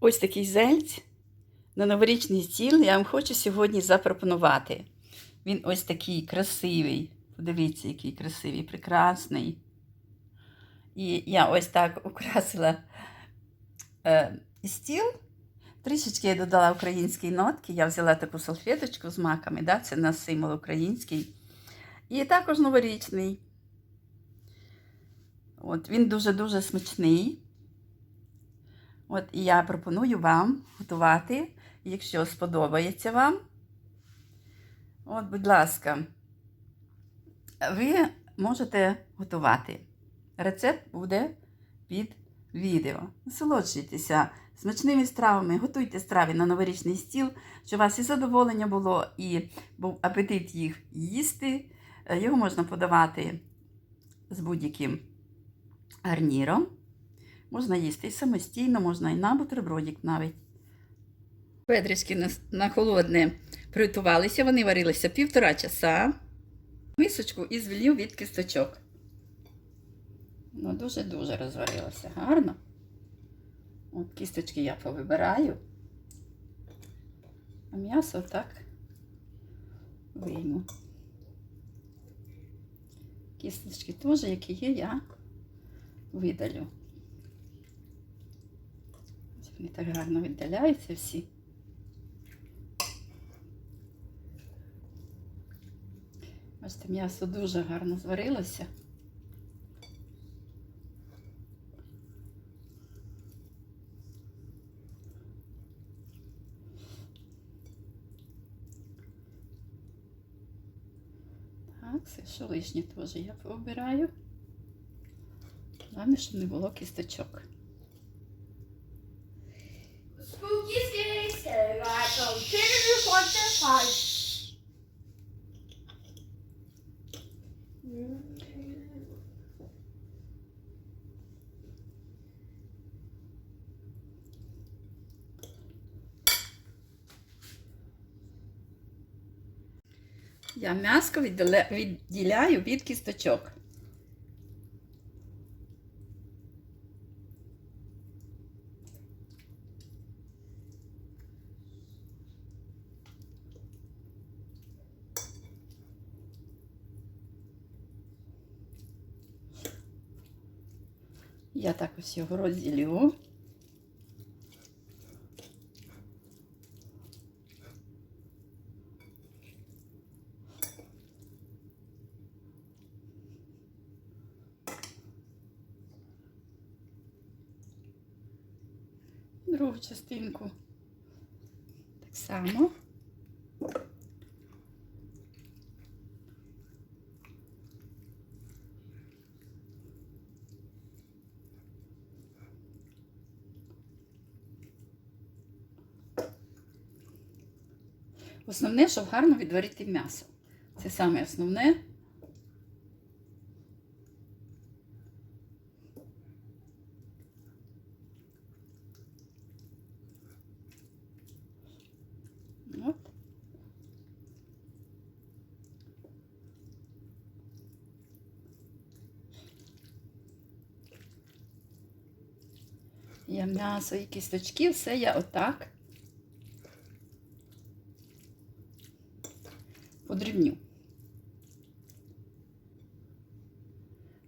Ось такий зельць на новорічний стіл я вам хочу сьогодні запропонувати. Він ось такий красивий. Подивіться, який красивий, прекрасний. І я ось так украсила е, стіл. Трішечки я додала українські нотки. Я взяла таку салфеточку з маками, да? це наш символ український. І також новорічний. От, він дуже-дуже смачний. От, і я пропоную вам готувати, якщо сподобається вам. От, будь ласка, ви можете готувати. Рецепт буде під відео. Насолоджуйтеся смачними стравами, готуйте страви на новорічний стіл, щоб у вас і задоволення було, і був апетит їх їсти. Е, Його можна подавати з будь-яким гарніром. Можна їсти і самостійно, можна і на бутербродик навіть. Петрички на, на холодне приготувалися, вони варилися півтора часа. Мисочку із влів від кісточок. Ну, дуже-дуже розварилося. Гарно. От кісточки я повибираю. А м'ясо так вийму. Кісточки теж, які є, я видалю. Вони так гарно віддаляються всі. Бачите, м'ясо дуже гарно зварилося. Так, все, що лишнє теж я пообираю. Головне, щоб не було кісточок. Fight. Я м'яско відділяю від кісточок. Я так ось його розділю. Другу частинку так само. Основне, щоб гарно відварити м'ясо. Це саме основне. От. Я м'ясо і кісточки, все я отак подрібню.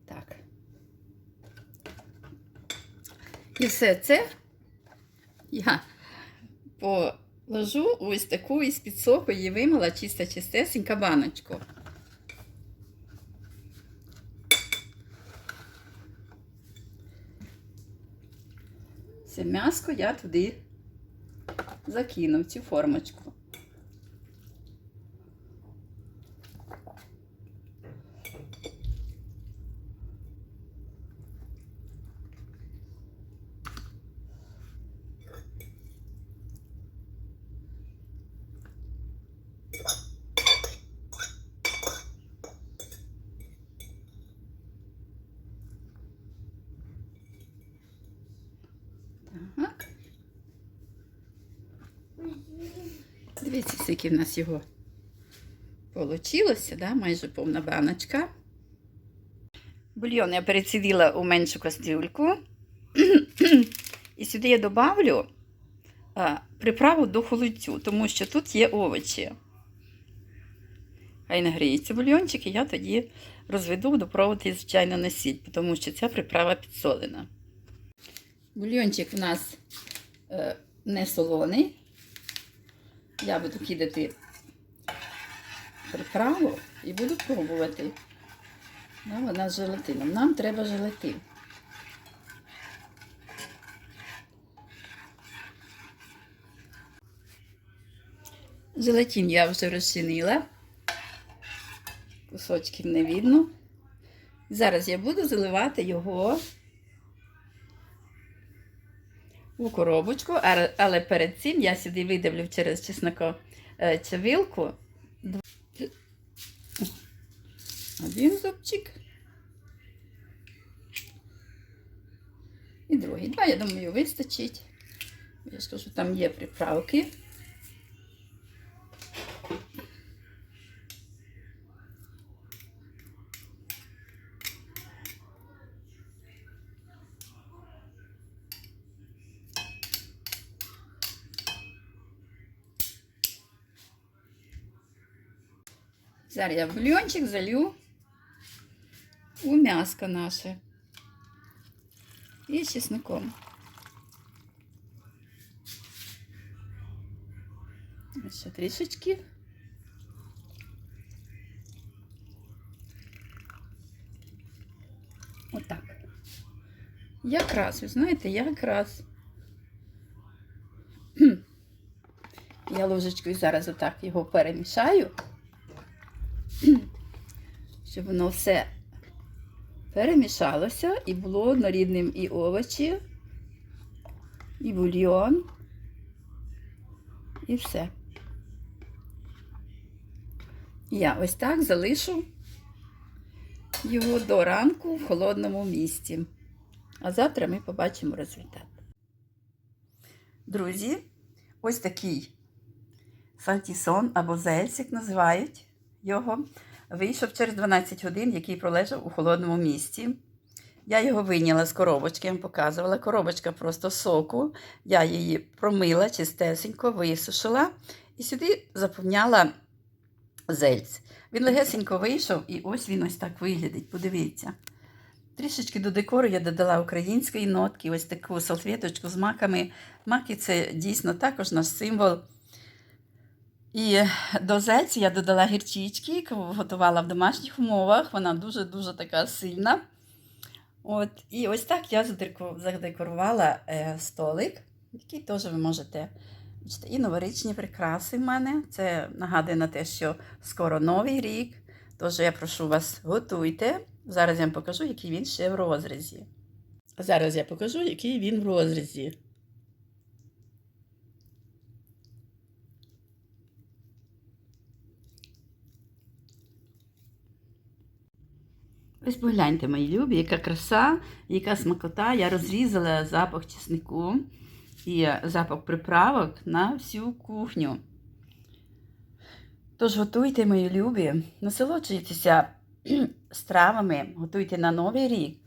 Так. І все це я положу ось таку із під соку її вимила чиста чистесенька баночку. Це м'яско я туди закину в цю формочку. Так. Дивіться, скільки в нас його получилося, да? майже повна баночка. Бульйон я перецідила у меншу кастрюльку. І сюди я добавлю приправу до холодцю, тому що тут є овочі. Хай нагріється бульйончик, і я тоді розведу, буду пробувати, звичайно, на сіль, тому що ця приправа підсолена. Бульйончик у нас е, не солоний. Я буду кидати приправу і буду пробувати. Ну, вона з желатином. Нам треба желатин. Желатин я вже розчинила. Кусочків не видно. Зараз я буду заливати його у коробочку, але перед цим я сюди видавлю через чесноко е, Один зубчик. І другий. Два, я думаю, вистачить. Я ж кажу, там є приправки. Зараз я бульончик залью у м'яско наше. І з чесником. Ще трішечки. Отак. Якраз, ви знаєте, якраз. Я ложечкою зараз отак його перемішаю щоб воно все перемішалося і було однорідним і овочі, і бульйон, і все. Я ось так залишу його до ранку в холодному місці. А завтра ми побачимо результат. Друзі, ось такий сальтісон або зельцик називають його. Вийшов через 12 годин, який пролежав у холодному місці. Я його вийняла з коробочки, я вам показувала. Коробочка просто соку. Я її промила чистесенько, висушила і сюди заповняла зельць. Він легесенько вийшов, і ось він ось так виглядить. Подивіться. Трішечки до декору я додала української нотки, ось таку салфеточку з маками. Маки це дійсно також наш символ. І до зельцю я додала гірчички, яку готувала в домашніх умовах. Вона дуже-дуже така сильна. От, і ось так я задеко- задекорувала е, столик, який теж ви можете бачите, і новорічні прикраси в мене. Це нагадує на те, що скоро новий рік. Тож я прошу вас, готуйте. Зараз я вам покажу, який він ще в розрізі. Зараз я покажу, який він в розрізі. Ось погляньте, мої любі, яка краса, яка смакота. Я розрізала запах чеснику і запах приправок на всю кухню. Тож готуйте, мої любі, насолоджуйтеся стравами, готуйте на Новий рік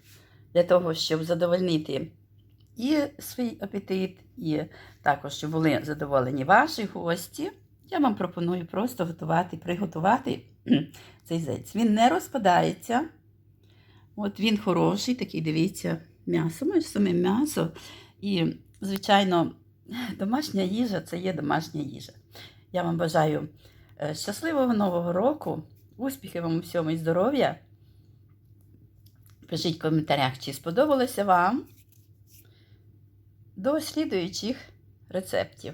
для того, щоб задовольнити і свій апетит, і також, щоб були задоволені ваші гості. Я вам пропоную просто готувати, приготувати цей зець. Він не розпадається. От він хороший, такий, дивіться, м'ясо, майже саме м'ясо. І, звичайно, домашня їжа це є домашня їжа. Я вам бажаю е, щасливого нового року, успіхів вам у всьому і здоров'я. Пишіть в коментарях, чи сподобалося вам. До слідуючих рецептів.